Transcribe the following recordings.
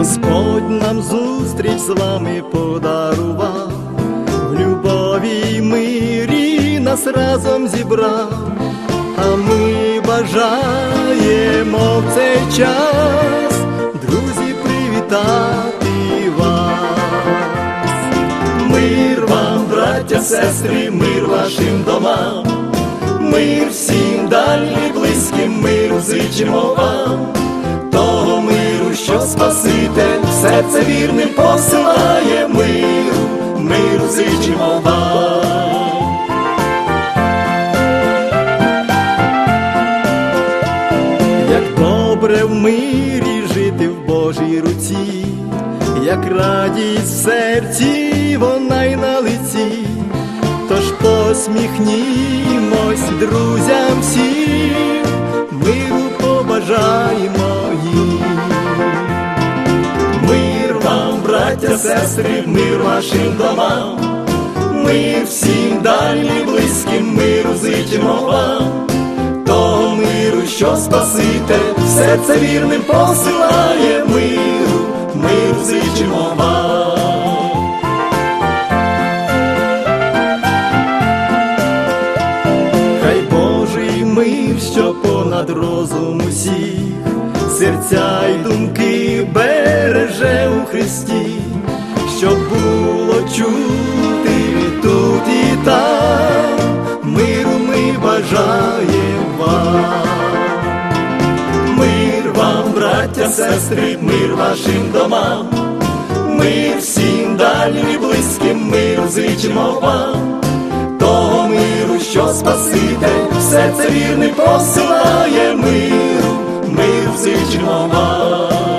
Господь нам зустріч з вами подарував, любові мирі нас разом зібрав, бажаємо в цей час, друзі, привітати вас. Мир вам, браття, сестри, мир вашим домам, мир всім дальнім близьким, миру зичимо вам того миру, що Спаситель в серце вірним посилає миру, миру зичимо вам. Мирі жити в Божій руці, як радість в серці, вона й на лиці, тож посміхнімось друзям всім, миру побажаємо їм. Мир вам, браття, сестри, мир вашим домам, мир всім дальнім що Спаситель в серце вірним посилає миру, миру зичимо вам. Хай Божий мир, що понад розум усіх, серця й думки береже у Христі, щоб було чути тут і там, сестри, мир вашим домам, мир всім дальнім і близьким миру зичимо вам. Того миру, що Спаситель все це вірний посилає миру, мир зичимо вам.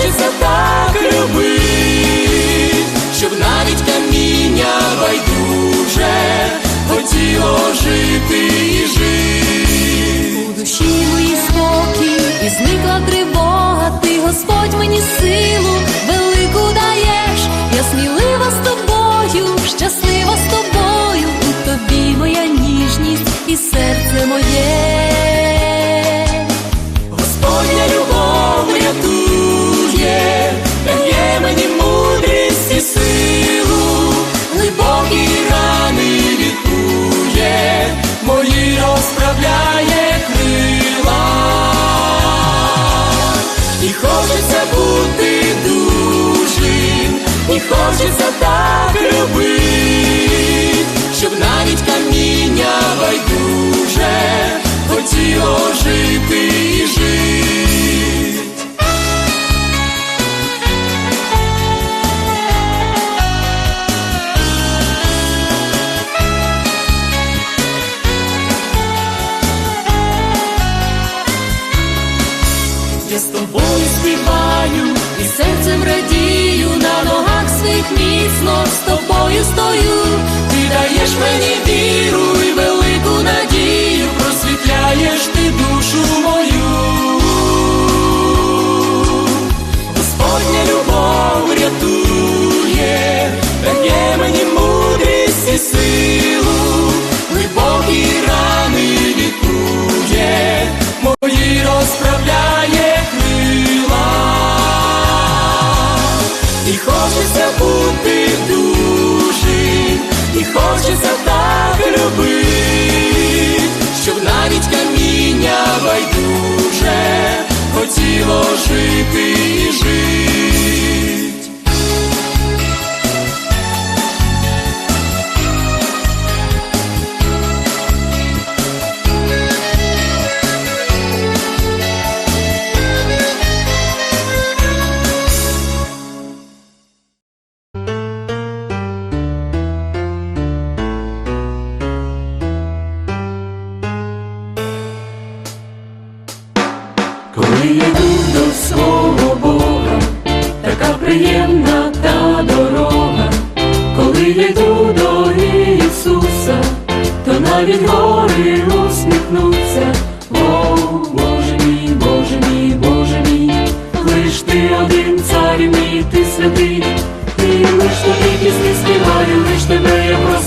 Хочеться так любити, щоб навіть каміння байдуже хотіло жити і жити. У душі моїй спокій, і зникла тривога, ти, Господь, мені силу велику даєш, я смілива з тобою, щаслива з тобою, у тобі моя ніжність і серце моє. красиво жити і жити. Я з тобою співаю і серцем радію, на ногах своїх міцно з тобою стою, ти даєш мені віру і Знаєш ти душу Я байдуже хотіло жити. Встигли усміхнуться, о Боже мій, Боже мій, Боже мій, лиш ти один, цар мій, ти святий, ти лиш тобі пісні співаю, лиш тебе я прошу.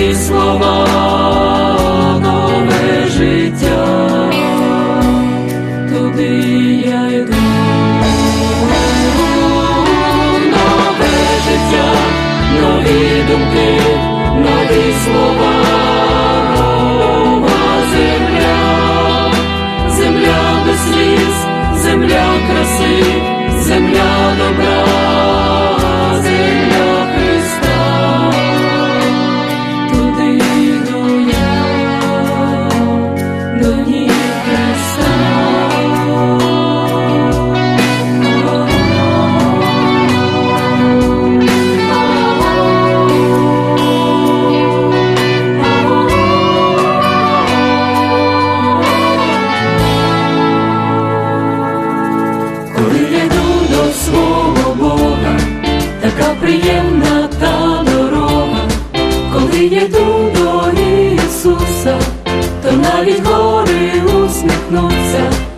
ці слова нове життя, туди я йду, нове життя, нові думки, нові слова. до Ісуса, то навіть гори усміхнуться.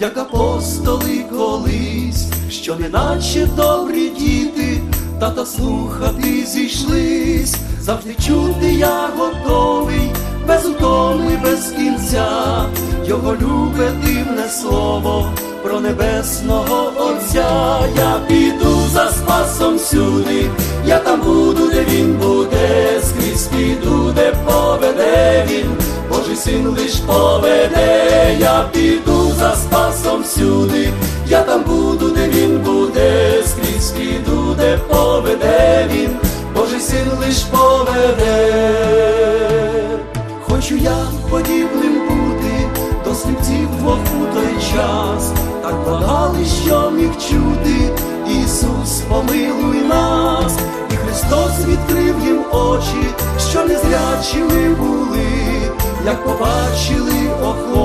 як апостоли колись, що неначе добрі діти, тата слухати зійшлись, завжди чути, я готовий, без утоми, без кінця, його любе дивне слово про небесного Отця. Я піду за спасом сюди, я там буду, де він буде, скрізь піду, де поведе він, Божий син лиш поведе, я піду за я там буду, де він буде, скрізь піду, де поведе він, Божий син лиш поведе. Хочу я подібним бути до слівців двох у той час, так благали, що міг чути, Ісус, помилуй нас, і Христос відкрив їм очі, що незрячими були, як побачили охоче,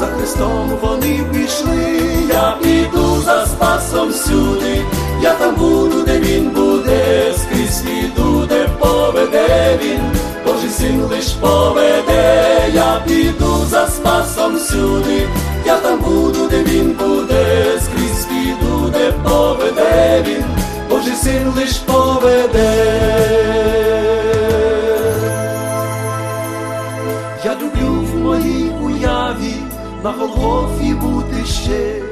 за Христом вони пішли, я піду за спасом сюди, я там буду, де він буде, скрізь піду, де поведе він. Божий син лиш поведе, я піду за спасом сюди, я там буду, де він буде, скрізь піду, де поведе він, Божий син лиш поведе. Я люблю в моїй